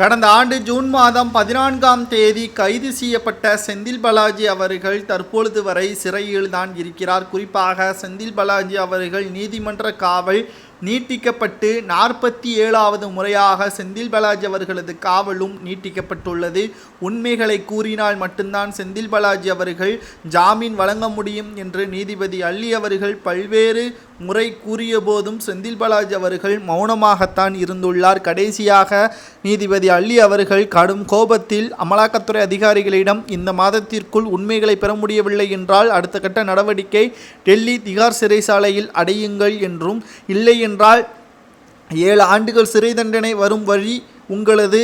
கடந்த ஆண்டு ஜூன் மாதம் பதினான்காம் தேதி கைது செய்யப்பட்ட செந்தில் பாலாஜி அவர்கள் தற்பொழுது வரை சிறையில் தான் இருக்கிறார். குறிப்பாக செந்தில் பாலாஜி அவர்கள் நீதிமன்ற காவல் நீட்டிக்கப்பட்டு நாற்பத்தி ஏழாவது முறையாக செந்தில் பாலாஜி அவர்களது காவலும் நீட்டிக்கப்பட்டுள்ளது. உண்மைகளை கூறினால் மட்டும்தான் செந்தில் பாலாஜி அவர்கள் ஜாமீன் வழங்க முடியும் என்று நீதிபதி அள்ளி அவர்கள் பல்வேறு முறை கூறிய போதும் செந்தில் பாலாஜி அவர்கள் மௌனமாகத்தான் இருந்துள்ளார். கடைசியாக நீதிபதி அள்ளி அவர்கள் கடும் கோபத்தில் அமலாக்கத்துறை அதிகாரிகளிடம் இந்த மாதத்திற்குள் உண்மைகளை பெற முடியவில்லை என்றால் அடுத்த கட்ட நடவடிக்கை டெல்லி திகார் சிறைசாலையில் அடையுங்கள் என்றும் இல்லை என்றால் ஏழு ஆண்டுகள் சிறை தண்டனை வரும் வழி உங்களது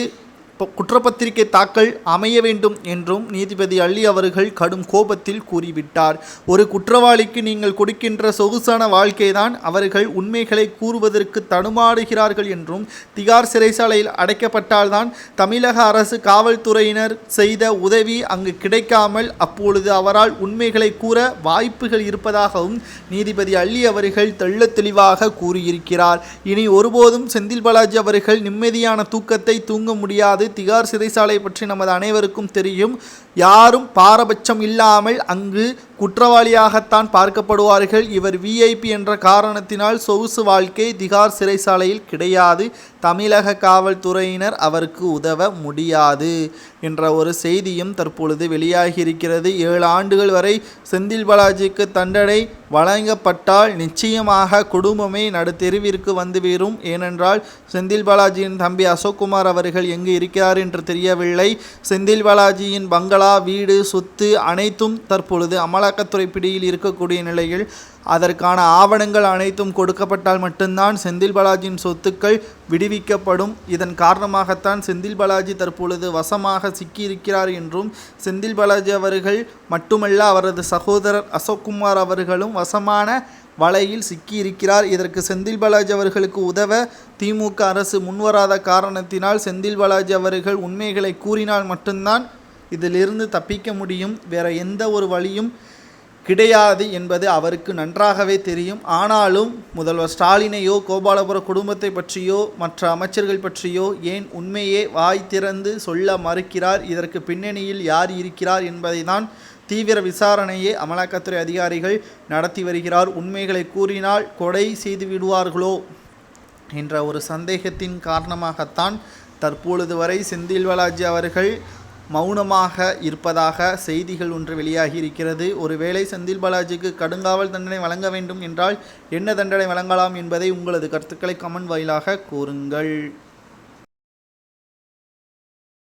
குற்றப்பத்திரிகை தாக்கல் அமைய வேண்டும் என்றும் நீதிபதி அள்ளி அவர்கள் கடும் கோபத்தில் கூறிவிட்டார். ஒரு குற்றவாளிக்கு நீங்கள் கொடுக்கின்ற சொகுசான வாழ்க்கைதான் அவர்கள் உண்மைகளை கூறுவதற்கு தடுமாறுகிறார்கள் என்றும் திகார் சிறைசாலையில் அடைக்கப்பட்டால்தான் தமிழக அரசு காவல்துறையினர் செய்த உதவி அங்கு கிடைக்காமல் அப்பொழுது அவரால் உண்மைகளை கூற வாய்ப்புகள் இருப்பதாகவும் நீதிபதி அள்ளி அவர்கள் தெள்ள தெளிவாக கூறியிருக்கிறார். இனி ஒருபோதும் செந்தில் பாலாஜி அவர்கள் நிம்மதியான தூக்கத்தை தூங்க முடியாது திகார் சிறைசாலை பற்றி நமது அனைவருக்கும் தெரியும். யாரும் பாரபட்சம் இல்லாமல் அங்கு குற்றவாளியாகத்தான் பார்க்கப்படுவார்கள். இவர் விஐபி என்ற காரணத்தினால் சொகுசு வாழ்க்கை திகார் சிறைசாலையில் கிடையாது. தமிழக காவல்துறையினர் அவருக்கு உதவ முடியாது என்ற ஒரு செய்தியும் தற்பொழுது வெளியாகியிருக்கிறது. ஏழு ஆண்டுகள் வரை செந்தில் பாலாஜிக்கு தண்டனை வழங்கப்பட்டால் நிச்சயமாக குடும்பமே நடுத்தெருவிற்கு வந்துவிடும் ஏனென்றால் செந்தில் பாலாஜியின் தம்பி அசோக்குமார் அவர்கள் எங்கு இருக்கிறார் என்று தெரியவில்லை. செந்தில் பாலாஜியின் பங்களா வீடு சொத்து அனைத்தும் தற்பொழுது அமலாக்கத்துறை பிடியில் இருக்கக்கூடிய நிலையில் அதற்கான ஆவணங்கள் அனைத்தும் கொடுக்கப்பட்டால் மட்டும்தான் செந்தில் பாலாஜியின் சொத்துக்கள் விடுவிக்கப்படும். இதன் காரணமாகத்தான் செந்தில் பாலாஜி தற்பொழுது வசமாக சிக்கியிருக்கிறார் என்றும் செந்தில் பாலாஜி அவர்கள் மட்டுமல்ல அவரது சகோதரர் அசோக்குமார் அவர்களும் வசமான வலையில் சிக்கியிருக்கிறார். இதற்கு செந்தில் பாலாஜி அவர்களுக்கு உதவ திமுக அரசு முன்வராத காரணத்தினால் செந்தில் பாலாஜி அவர்கள் உண்மைகளை கூறினால் மட்டும்தான் இதிலிருந்து தப்பிக்க முடியும். வேற எந்த ஒரு வழியும் கிடையாது என்பது அவருக்கு நன்றாகவே தெரியும். ஆனாலும் முதல்வர் ஸ்டாலினையோ கோபாலபுர குடும்பத்தை பற்றியோ மற்ற அமைச்சர்கள் பற்றியோ ஏன் உண்மையே வாய் திறந்து சொல்ல மறுக்கிறார்? இதற்கு பின்னணியில் யார் இருக்கிறார் என்பதை தான் தீவிர விசாரணையை அமலாக்கத்துறை அதிகாரிகள் நடத்தி வருகிறார். உண்மைகளை கூறினால் கொடை செய்து விடுவார்களோ என்ற ஒரு சந்தேகத்தின் காரணமாகத்தான் தற்பொழுது வரை செந்தில் பாலாஜி அவர்கள் மௌனமாக இருப்பதாக செய்திகள் ஒன்று வெளியாகி இருக்கிறது ஒருவேளை செந்தில் பாலாஜிக்கு கடுங்காவல் தண்டனை வழங்க வேண்டும் என்றால் என்ன தண்டனை வழங்கலாம் என்பதை உங்களது கருத்துக்களை கமெண்ட் வாயிலாக கூறுங்கள்.